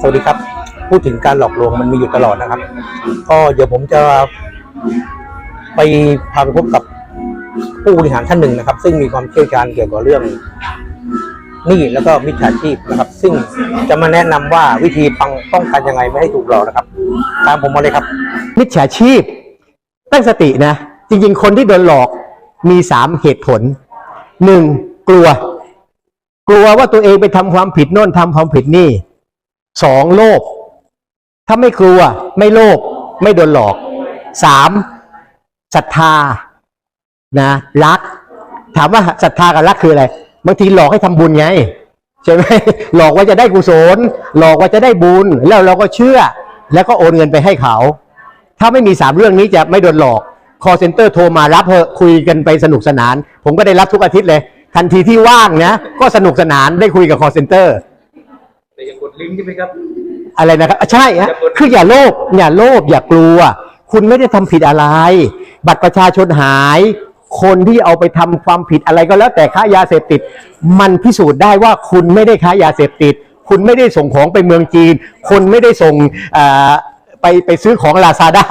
สวัสดีครับ พูดถึงการหลอกลวงมันมีอยู่ตลอดนะครับ ก็เดี๋ยวผมจะไปพาไปพบกับผู้บริหารท่านหนึ่งนะครับ ซึ่งมีความเชี่ยวชาญเกี่ยวกับเรื่องนี้แล้วก็มิจฉาชีพนะครับ ซึ่งจะมาแนะนำว่าวิธีป้องป้องกันยังไงไม่ให้ถูกหลอกนะครับ ตามผมมาเลยครับ มิจฉาชีพ ตั้งสตินะ จริงๆ คนที่โดนหลอกมีสามเหตุผลหนึ่งกลัว กลัวว่าตัวเองไปทำความผิดโน่นทำความผิดนี่สองโลภถ้าไม่กลัว ไม่โลภไม่โดนหลอกสามศรัทธานะรัก ถามว่าศรัทธากับรักคืออะไรบางทีหลอกให้ทำบุญไงใช่ไหมหลอกว่าจะได้กุศล หลอกว่าจะได้บุญ แล้วเราก็เชื่อ แล้วก็โอนเงินไปให้เขา ถ้าไม่มีสามเรื่องนี้จะไม่โดนหลอก call center โทรมารับเถอะคุยกันไปสนุกสนาน ผมก็ได้รับทุกอาทิตย์เลย ทันทีที่ว่างนะ ก็สนุกสนานได้คุยกับ call center แต่ยังกดลิงก์ใช่ไหมครับ อะไรนะครับอะใช่ฮะคืออย่าโลภอย่าโลภอย่ากลัว คุณไม่ได้ทำผิดอะไร บัตรประชาชนหาย คนที่เอาไปทำความผิดอะไรก็แล้วแต่ค้ายาเสพติด มันพิสูจน์ได้ว่าคุณไม่ได้ค้ายาเสพติด คุณไม่ได้ส่งของไปเมืองจีน คนไม่ได้ส่งเอ่อไปไปซื้อของลาซาด้า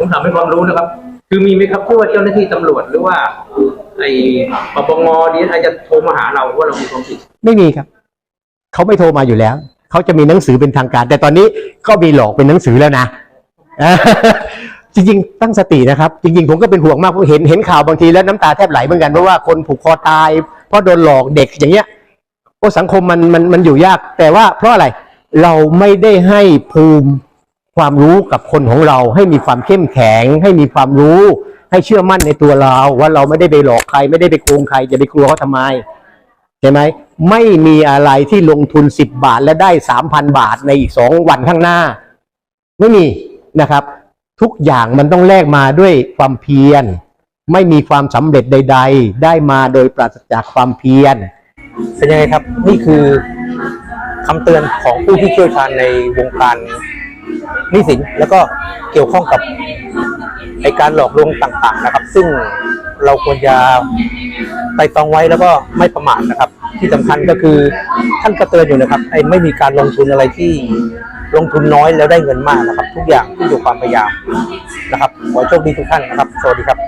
ผมถามให้ความรู้นะครับ คือมีไหมครับที่ว่าเจ้าหน้าที่ตำรวจหรือว่า ไอ้ปปงดีอาจจะโทรมาหาเราว่าเรามีความผิดไม่มีครับ เขาไม่โทรมาอยู่แล้ว เขาจะมีหนังสือเป็นทางการ แต่ตอนนี้ก็มีหลอกเป็นหนังสือแล้วนะ จริงๆ ตั้งสตินะครับ จริง ๆ ผมก็เป็นห่วงมากเพราะเห็นเห็นข่าวบางทีแล้วน้ำตาแทบไหลเหมือนกันเพราะว่าคนผูกคอตาย เพราะโดนหลอกเด็กอย่างเงี้ยโอ้สังคมมันมันมันอยู่ยาก แต่ว่าเพราะอะไรเราไม่ได้ให้ภูมิ ความรู้กับคนของเราให้มีความเข้มแข็ง ให้มีความรู้ ให้เชื่อมั่นในตัวเรา ว่าเราไม่ได้ไปหลอกใคร ไม่ได้ไปโกงใครจะไปกลัวเขาทำไมใช่ไหมไม่มีอะไรที่ลงทุนสิบบาทและได้สามพันบาทในอีกสองวันข้างหน้า ไม่มีนะครับ ทุกอย่างมันต้องแลกมาด้วยความเพียร ไม่มีความสำเร็จใด ๆ ได้มาโดยปราศจากความเพียรเป็นยังไงครับนี่คือคำเตือนของผู้ที่เชี่ยวชาญในวงการ หนิสินแล้วก็เกี่ยวข้องกับในการหลอกลวงต่างๆนะครับ ซึ่งเราควรจะไต่ตองไว้แล้วก็ไม่ประมาทนะครับ ที่สำคัญก็คือท่านก็เตือนอยู่นะครับไอ้ไม่มีการลงทุนอะไรที่ลงทุนน้อยแล้วได้เงินมากนะครับ ทุกอย่างขึ้นอยู่ความพยายามนะครับขอโชคดีทุกท่านนะครับ สวัสดีครับ